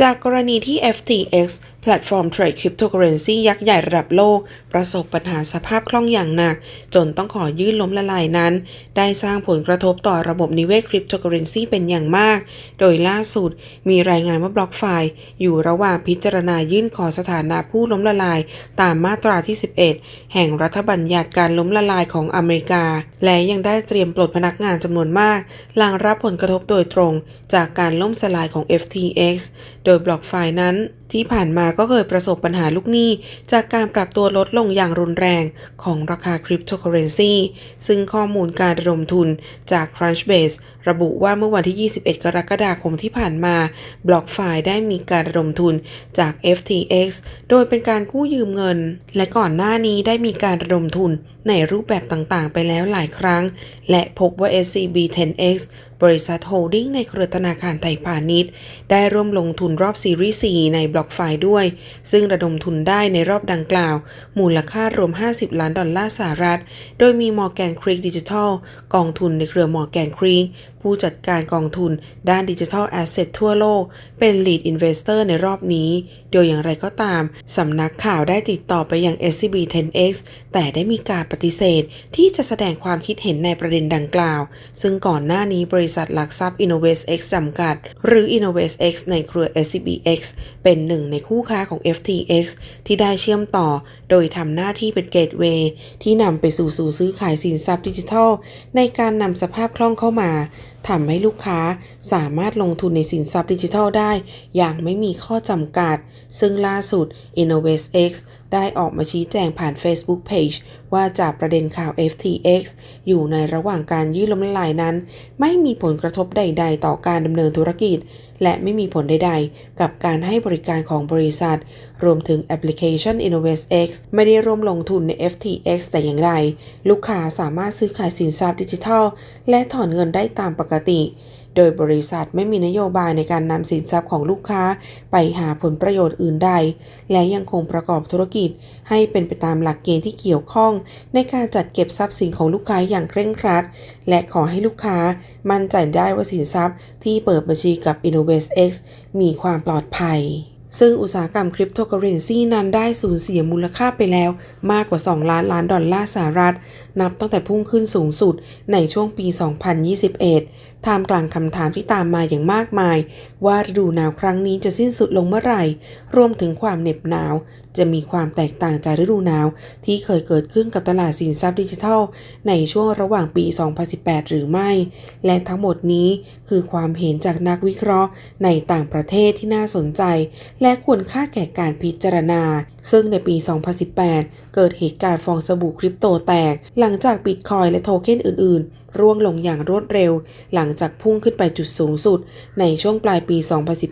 จากกรณีที่ FTX แพลตฟอร์มเทรดคริปโตเคอเรนซียักษ์ใหญ่ระดับโลก ประสบปัญหาสภาพคล่องอย่างหนัก จนต้องขอยื่นล้มละลายนั้น ได้สร้างผลกระทบต่อระบบนิเวศคริปโตเคอเรนซีเป็นอย่างมาก โดยล่าสุดมีรายงานว่าบล็อกไฟล์อยู่ระหว่างพิจารณายื่นขอสถานะผู้ล้มละลาย ตามมาตราที่ 11 แห่งรัฐบัญญัติการล้มละลายของอเมริกา และยังได้เตรียมปลดพนักงานจำนวนมาก หลังรับผลกระทบโดยตรง จากการล่มสลายของ FTX โดยบล็อกไฟล์นั้นที่ผ่านมาก็เคยประสบปัญหาลูกหนี้ จากการปรับตัวลดลงอย่างรุนแรงของราคาคริปโตเคอเรนซีซึ่งข้อมูลการระดมทุนจาก Crunchbase ระบุว่าเมื่อวันที่ 21 กรกฎาคมที่ผ่านมา บล็อกไฟล์ได้มีการระดมทุนจาก FTX โดยเป็นการกู้ยืมเงิน และก่อนหน้านี้ได้มีการระดมทุนในรูปแบบต่างๆ ไปแล้วหลายครั้ง และพบว่า SCB 10X บริษัทโฮลดิ้งในเครือธนาคารไทยพาณิชย์ ได้ร่วมลงทุนรอบซีรีส์ 4 ในบล็อกไฟด้วย ซึ่งระดมทุนได้ในรอบดังกล่าว มูลค่ารวม 50 ล้านดอลลาร์สหรัฐ โดยมี Morgan Creek Digital กองทุนในเครือ Morgan Creek ผู้จัดการกองทุนด้านดิจิทัลแอสเซททั่วโลก เป็น Lead Investor ในรอบนี้ โดยอย่างไรก็ตาม สำนักข่าวได้ติดต่อไปยัง SCB 10X แต่ได้มีการปฏิเสธ ที่จะแสดงความคิดเห็นในประเด็นดังกล่าว ซึ่งก่อนหน้านี้บริษัทหลักทรัพย์ InnovestX จำกัด หรือ InnovestX ในเครือ SCBX เป็นหนึ่งในคู่ค้าของ FTX ที่ได้เชื่อมต่อ โดยทำหน้าที่เป็นเกตเวย์ที่นำไปสู่สู่ซื้อขายสินทรัพย์ดิจิทัล ในการนำสภาพคล่องเข้ามา ทำให้ลูกค้าสามารถลงทุนในสินทรัพย์ดิจิทัลได้ อย่างไม่มีข้อจำกัด ซึ่งล่าสุด InnovestX ได้ออกมาชี้แจงผ่าน Facebook Page ว่าจากประเด็นข่าว FTX อยู่ในระหว่างการยื่นล้มละลายนั้น ไม่มีผลกระทบใด ๆ ต่อการดำเนินธุรกิจ และไม่มีผลใด ๆ กับการให้บริการของบริษัท รวมถึงแอปพลิเคชัน InnovestX ไม่ได้ร่วมลงทุนใน FTX แต่อย่างไร ลูกค้าสามารถซื้อขายสินทรัพย์ดิจิทัล และถอนเงินได้ตามปกติ โดยบริษัทไม่มีนโยบายในการนำสินทรัพย์ของลูกค้า ไปหาผลประโยชน์อื่นใด และยังคงประกอบธุรกิจ ให้เป็นไปตามหลักเกณฑ์ที่เกี่ยวข้อง ในการจัดเก็บทรัพย์สินของลูกค้าอย่างเคร่งครัด และขอให้ลูกค้ามั่นใจได้ว่าสินทรัพย์ที่เปิดบัญชีกับ InnovestX มีความปลอดภัยซึ่งอุตสาหกรรมคริปโตเคอเรนซีนั้นได้สูญเสียมูลค่าไปแล้วมากกว่า 2 ล้านล้านดอลลาร์สหรัฐ นับตั้งแต่พุ่งขึ้นสูงสุดในช่วงปี 2021 ท่ามกลางคำถามที่ตามมาอย่างมากมาย ว่าฤดูหนาวครั้งนี้จะสิ้นสุดลงเมื่อไหร่ รวมถึงความเหน็บหนาว จะมีความแตกต่างจากฤดูหนาว ที่เคยเกิดขึ้นกับตลาดสินทรัพย์ดิจิทัล ในช่วงระหว่างปี 2018 หรือไม่ และทั้งหมดนี้คือความเห็นจากนักวิเคราะห์ ในต่างประเทศที่น่าสนใจ และควรค่าแก่การพิจารณา ซึ่งในปี 2018 เกิดเหตุการณ์ฟองสบู่คริปโตแตก หลังจากบิตคอยและโทเค็นอื่น ๆ ร่วงลงอย่างรวดเร็ว หลังจากพุ่งขึ้นไปจุดสูงสุด ในช่วงปลายปี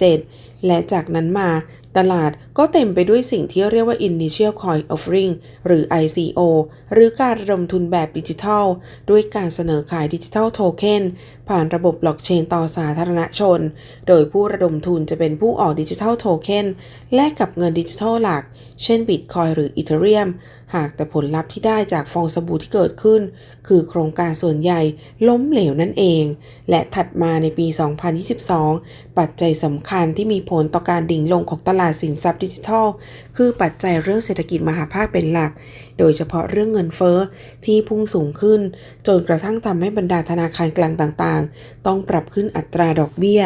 2017 และจากนั้นมาตลาดก็เต็มไปด้วยสิ่งที่เรียกว่า Initial Coin Offering หรือ ICO หรือการระดมทุนแบบดิจิทัล ด้วยการเสนอขายดิจิทัลโทเค็นผ่านระบบบล็อกเชนต่อสาธารณชน โดยผู้ระดมทุนจะเป็นผู้ออกดิจิทัลโทเค็นแลกกับเงินดิจิทัลหลัก เช่นบิตคอยหรืออีเทเรียมหากแต่ผลลัพธ์ที่ได้จากฟองสบู่ที่เกิดขึ้น คือโครงการส่วนใหญ่ล้มเหลวนั่นเอง และถัดมาในปี 2022 ปัจจัยสำคัญที่มีผลต่อการดิ่งลงของตลาดสินทรัพย์ดิจิทัล คือปัจจัยเรื่องเศรษฐกิจมหาภาคเป็นหลัก โดยเฉพาะเรื่องเงินเฟ้อที่พุ่งสูงขึ้น จนกระทั่งทำให้บรรดาธนาคารกลางต่างๆ ต้องปรับขึ้นอัตราดอกเบี้ย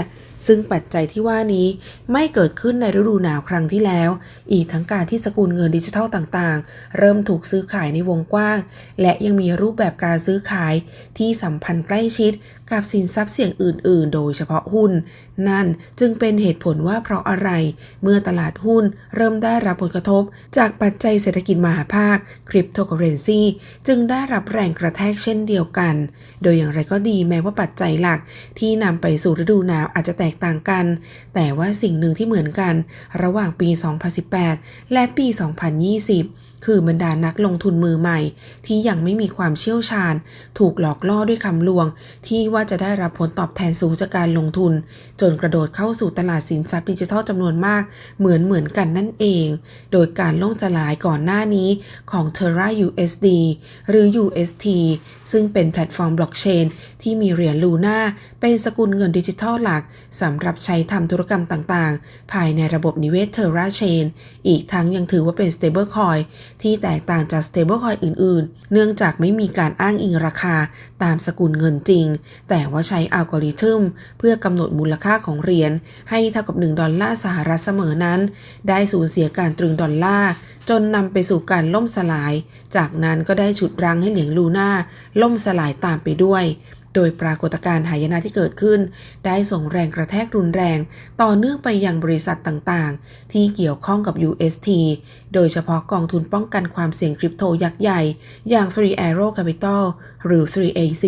ซึ่งปัจจัยที่ว่านี้ไม่เกิดขึ้นในฤดูหนาวครั้งที่แล้ว อีกทั้งการที่สกุลเงินดิจิทัลต่างๆ เริ่มถูกซื้อขายในวงกว้าง และยังมีรูปแบบการซื้อขายที่สัมพันธ์ใกล้ชิดกับสินทรัพย์เสี่ยงอื่น ๆ โดยเฉพาะหุ้น นั่นจึงเป็นเหตุผลว่าเพราะอะไร เมื่อตลาดหุ้นเริ่มได้รับผลกระทบจากปัจจัยเศรษฐกิจมหาภาคคริปโตเคอเรนซีจึงได้รับแรงกระแทกเช่นเดียวกัน โดยอย่างไรก็ดีแม้ว่าปัจจัยหลักที่นำไปสู่ฤดูหนาวอาจจะแตกต่างกัน แต่ว่าสิ่งหนึ่งที่เหมือนกัน ระหว่างปี 2018 และปี 2020คือบรรดานักลงทุนมือใหม่ ที่ยังไม่มีความเชี่ยวชาญ ถูกหลอกล่อด้วยคำลวง ที่ว่าจะได้รับผลตอบแทนสูงจากการลงทุน จนกระโดดเข้าสู่ตลาดสินทรัพย์ดิจิทัลจำนวนมาก เหมือนเหมือนกันนั่นเองโดยการล่มสลายก่อนหน้านี้ของ Terra USD หรือ UST ซึ่งเป็นแพลตฟอร์มบล็อกเชนที่มีเหรียญลูน่าเป็นสกุลเงินดิจิทัลหลักสำหรับใช้ทำธุรกรรมต่างๆ ภายในระบบนิเวศ Terra Chain อีกทั้งยังถือว่าเป็น stablecoin ที่แตกต่างจาก stablecoin อื่นๆ เนื่องจากไม่มีการอ้างอิงราคาตามสกุลเงินจริง แต่ว่าใช้อัลกอริทึมเพื่อกำหนดมูลค่าของเหรียญให้เท่ากับ 1 ดอลลาร์สหรัฐเสมอนั้น ได้สูญเสียการตรึงดอลลาร์จนนำไปสู่การล่มสลาย จากนั้นก็ได้ฉุดรั้งให้เหรียญลูน่าล่มสลายตามไปด้วย โดยปรากฏการณ์หายนะที่เกิดขึ้น ได้ส่งแรงกระแทกรุนแรง ต่อเนื่องไปยังบริษัทต่างๆ ที่เกี่ยวข้องกับ UST โดยเฉพาะกองทุนป้องกันความเสี่ยงคริปโตยักษ์ใหญ่ อย่าง Three Arrow Capital หรือ 3AC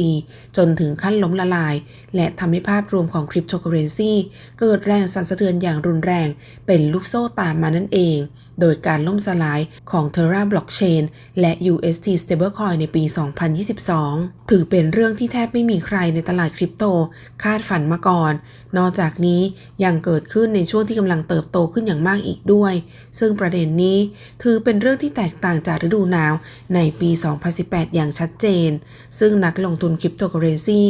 จนถึงขั้นล้มละลาย และทำให้ภาพรวมของคริปโตเคอเรนซีเกิดแรงสั่นสะเทือนอย่างรุนแรง เป็นลูกโซ่ตามมานั่นเอง โดยการล่มสลายของ Terra Blockchain และ UST Stablecoin ในปี 2022 ถือเป็นเรื่องที่แทบไม่มีใครในตลาดคริปโต คาดฝันมาก่อน นอกจากนี้ยังเกิดขึ้นในช่วงที่กำลังเติบโตขึ้นอย่างมากอีกด้วย ซึ่งประเด็นนี้ถือเป็นเรื่องที่แตกต่างจากฤดูหนาวในปี 2018 อย่างชัดเจน ซึ่งนักลงทุนคริปโตเคอเรนซี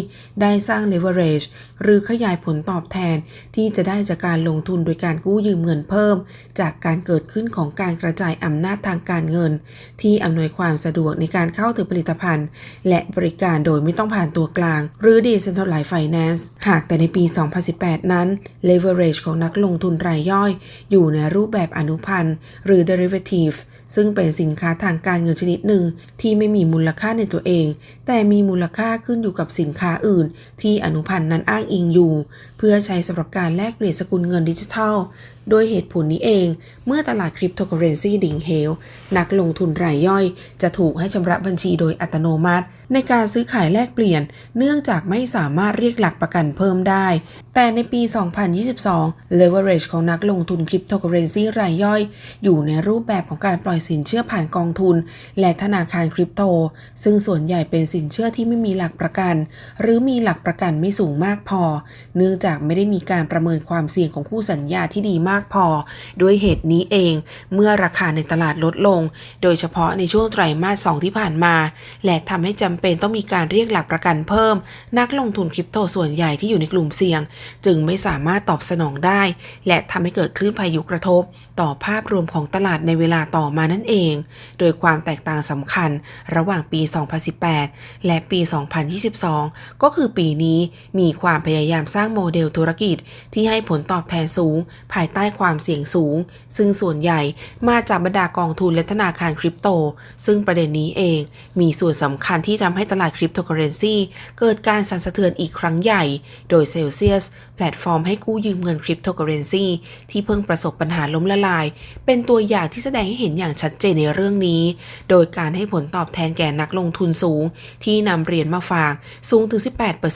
ได้สร้าง leverage หรือขยายผลตอบแทนที่จะได้จากการลงทุนโดยการกู้ยืมเงินเพิ่ม จากการเกิดขึ้นของการกระจายอำนาจทางการเงิน ที่อำนวยความสะดวกในการเข้าถึงผลิตภัณฑ์ และบริการโดยไม่ต้องผ่านตัวกลาง หรือ decentralized finance หากแต่ในปี 2018 นั้น leverage ของนักลงทุนรายย่อย อยู่ในรูปแบบอนุพันธ์หรือ derivative ซึ่งเป็นสินค้าทางการเงินชนิดหนึ่ง ที่ไม่มีมูลค่าในตัวเอง แต่มีมูลค่าขึ้นอยู่กับสินค้าอื่น ที่อนุพันธ์นั้นอ้างอิงอยู่ พื่อใช้สำหรับการแลกเปลี่ยนสกุลเงินดิจิทัล โดยเหตุผลนี้เอง เมื่อตลาดคริปโตเคอเรนซีดิ่งเหวนักลงทุนรายย่อย จะถูกให้ชำระบัญชีโดยอัตโนมัติ ในการซื้อขายแลกเปลี่ยน เนื่องจากไม่สามารถเรียกหลักประกันเพิ่มได้ แต่ในปี 2022 leverage ของนักลงทุนคริปโตเคอเรนซีรายย่อย อยู่ในรูปแบบของการปล่อยสินเชื่อผ่านกองทุน และธนาคารคริปโต ซึ่งส่วนใหญ่เป็นสินเชื่อที่ไม่มีหลักประกัน หรือมีหลักประกันไม่สูงมากพอ เนื่องจากไม่ได้มีการประเมินความเสี่ยงของคู่สัญญาที่ดีมากพอ ด้วยเหตุนี้เอง เมื่อราคาในตลาดลดลง โดยเฉพาะในช่วงไตรมาส 2 ที่ผ่านมา และทำให้จำเป็นต้องมีการเรียกหลักประกันเพิ่ม นักลงทุนคริปโตส่วนใหญ่ที่อยู่ในกลุ่มเสี่ยง จึงไม่สามารถตอบสนองได้ และทำให้เกิดคลื่นพายุกระทบ ต่อภาพรวมของตลาดในเวลาต่อมานั่นเอง โดยความแตกต่างสำคัญ ระหว่างปี 2018 และปี 2022 ก็คือปีนี้มีความพยายามสร้างโมเดลธุรกิจที่ให้ผลตอบแทนสูง ภายใต้ความเสี่ยงสูง ซึ่งส่วนใหญ่มาจากบรรดากองทุนและธนาคารคริปโต ซึ่งประเด็นนี้เอง มีส่วนสำคัญที่ทำให้ตลาดคริปโตเคอเรนซีเกิดการสั่นสะเทือนอีกครั้งใหญ่ โดยเซลเซียสแพลตฟอร์มให้กู้ยืมเงินคริปโตเคอเรนซีที่เพิ่งประสบปัญหาล้มละลาย เป็นตัวอย่างที่แสดงให้เห็นอย่างชัดเจนในเรื่องนี้ โดยการให้ผลตอบแทนแก่นักลงทุนสูง ที่นำเหรียญมาฝากสูงถึง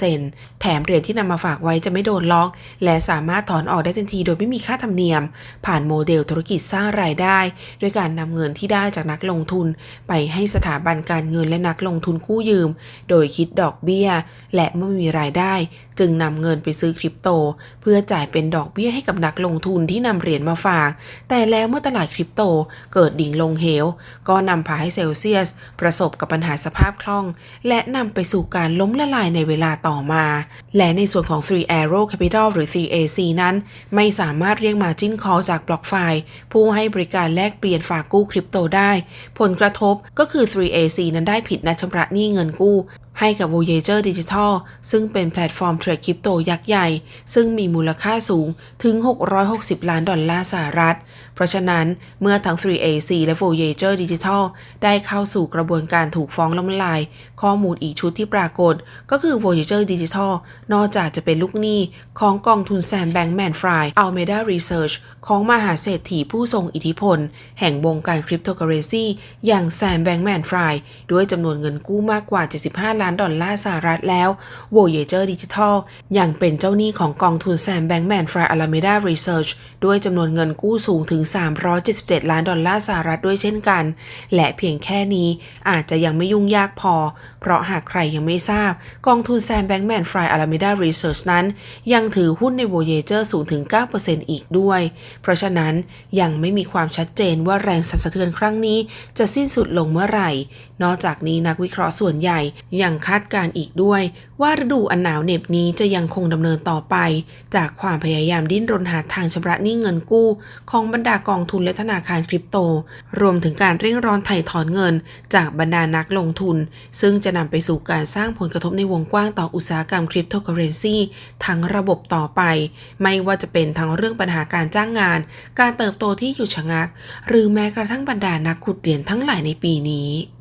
18%แถมเหรียญที่นำมาฝากไว้จะไม่โดนล็อก และสามารถถอนออกได้ทันทีโดยไม่มีค่าธรรมเนียม ผ่านโมเดลธุรกิจสร้างรายได้ ด้วยการนำเงินที่ได้จากนักลงทุน ไปให้สถาบันการเงินและนักลงทุนกู้ยืม โดยคิดดอกเบี้ย และเมื่อไม่มีรายได้ จึงนำเงินไปซื้อคริปโต เพื่อจ่ายเป็นดอกเบี้ยให้กับนักลงทุนที่นำเหรียญมาฝาก แต่แล้วเมื่อตลาดคริปโตเกิดดิ่งลงเหว ก็นำพาให้เซลเซียส ประสบกับปัญหาสภาพคล่อง และนำไปสู่การล้มละลายในเวลาต่อมา และในส่วนของ Three Arrow Capital หรือ 3AC นั้น ไม่สามารถเรียกมาจิ้นคอจากบล็อกไฟล์ผู้ให้บริการแลกเปลี่ยนฝากกู้คริปโตได้ ผลกระทบก็คือ 3AC นั้นได้ผิดนัดชำระหนี้เงินกู้ให้กับ Voyager Digital ซึ่งเป็นแพลตฟอร์มเทรดคริปโตยักษ์ใหญ่ ซึ่งมีมูลค่าสูงถึง 660 ล้านดอลลาร์สหรัฐ เพราะฉะนั้นเมื่อทั้ง 3AC และ Voyager Digital ได้เข้าสู่กระบวนการถูกฟ้องล้มละลาย ข้อมูลอีกชุดที่ปรากฏ ก็คือ Voyager Digital นอกจากจะเป็นลูกหนี้ของกองทุนแซมแบงแมนฟราย Alameda Research ของมหาเศรษฐีผู้ทรงอิทธิพล แห่งวงการคริปโตเคอเรนซีอย่างแซมแบงแมนฟรายด้วยจำนวนเงินกู้มากกว่า 75 ล้านดอลลาร์สหรัฐแล้ว Voyager Digital ยังเป็นเจ้าหนี้ของกองทุนแซมแบงแมนฟรายอาราเมดารีเสิร์ชด้วยจำนวนเงินกู้สูงถึง377 ล้านดอลลาร์สหรัฐด้วยเช่นกัน และเพียงแค่นี้อาจจะยังไม่ยุ่งยากพอ เพราะหากใครยังไม่ทราบ กองทุนแซมแบงแมนฟรายอาราเมดารีเสิร์ชนั้น ยังถือหุ้นใน Voyager สูงถึง 9%อีกด้วย เพราะฉะนั้นยังไม่มีความชัดเจนว่าแรงสั่นสะเทือนครั้งนี้จะสิ้นสุดลงเมื่อไหร่ นอกจากนี้นักวิเคราะห์ส่วนใหญ่ยังคาดการณ์อีกด้วย ว่าฤดูอันหนาวเหน็บนี้จะยังคงดำเนินต่อไป จากความพยายามดิ้นรนหาทางชำระหนี้เงินกู้ ของบรรดากองทุนและธนาคารคริปโต รวมถึงการเร่งร้อนไถ่ถอนเงิน จากบรรดานักลงทุน ซึ่งจะนำไปสู่การสร้างผลกระทบในวงกว้างต่ออุตสาหกรรมคริปโตเคอเรนซีทั้งระบบต่อไป ไม่ว่าจะเป็นทั้งเรื่องปัญหาการจ้างงาน การเติบโตที่หยุดชะงัก หรือแม้กระทั่งบรรดานักขุดเหรียญทั้งหลายในปีนี้